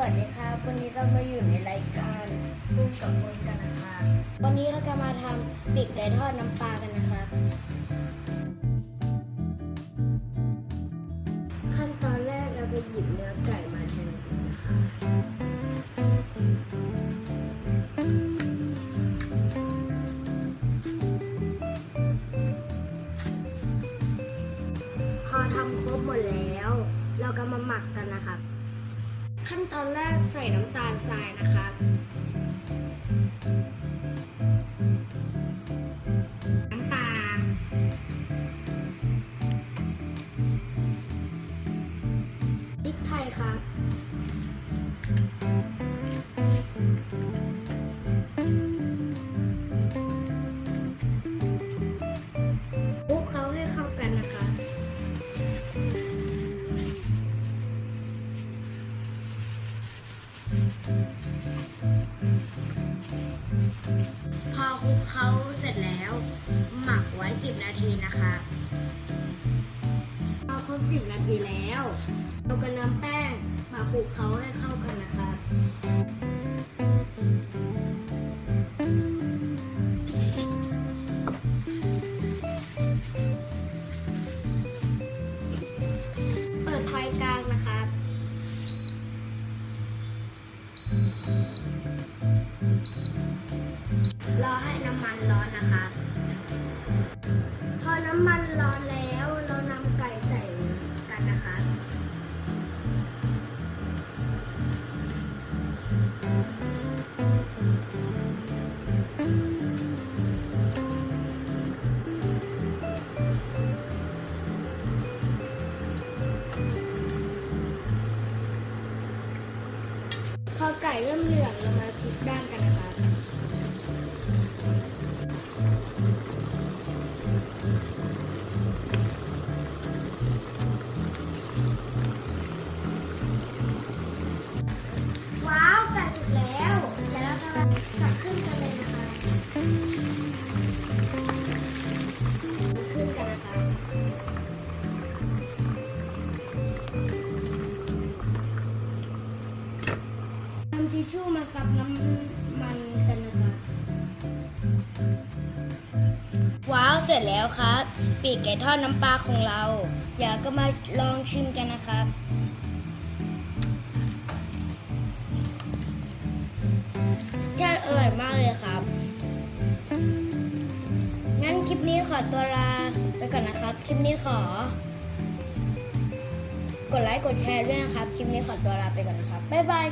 วัสดีครับ วันนี้เรามาอยู่ในรายการกุ้งกับมนกันนะครับวันนี้เราจะมาทำปีกไก่ทอดน้ำปลากันนะครับขั้นตอนแรกเราไปหยิบเนื้อไก่มาแทนนะคะพอทำครบหมดแล้ว เราก็มาหมักกันนะครับ ขั้นตอนแรกใส่น้ำตาลทรายนะคะ น้ำปลพริกไทยครับ เข้าเสร็จแล้ว หมักไว้ 10 นาทีนะคะพอครบ10 นาทีแล้วเราก็นำแป้งมาคลุกเขา ไก่เริ่มเหลืองเรามาพลิกด้านกันนะคะ ร็จแล้วครับ ปีกไก่ทอดน้ำปลาของเรา อยากก็มาลองชิมกันนะครับย่างอร่อยมากเลยครับ งั้นคลิปนี้ขอตัวลาไปก่อนนะครับ คลิปนี้ขอ กดไลค์กดแชร์ด้วยนะครับ คลิปนี้ขอตัวลาไปก่อนนะครับ บ๊ายบาย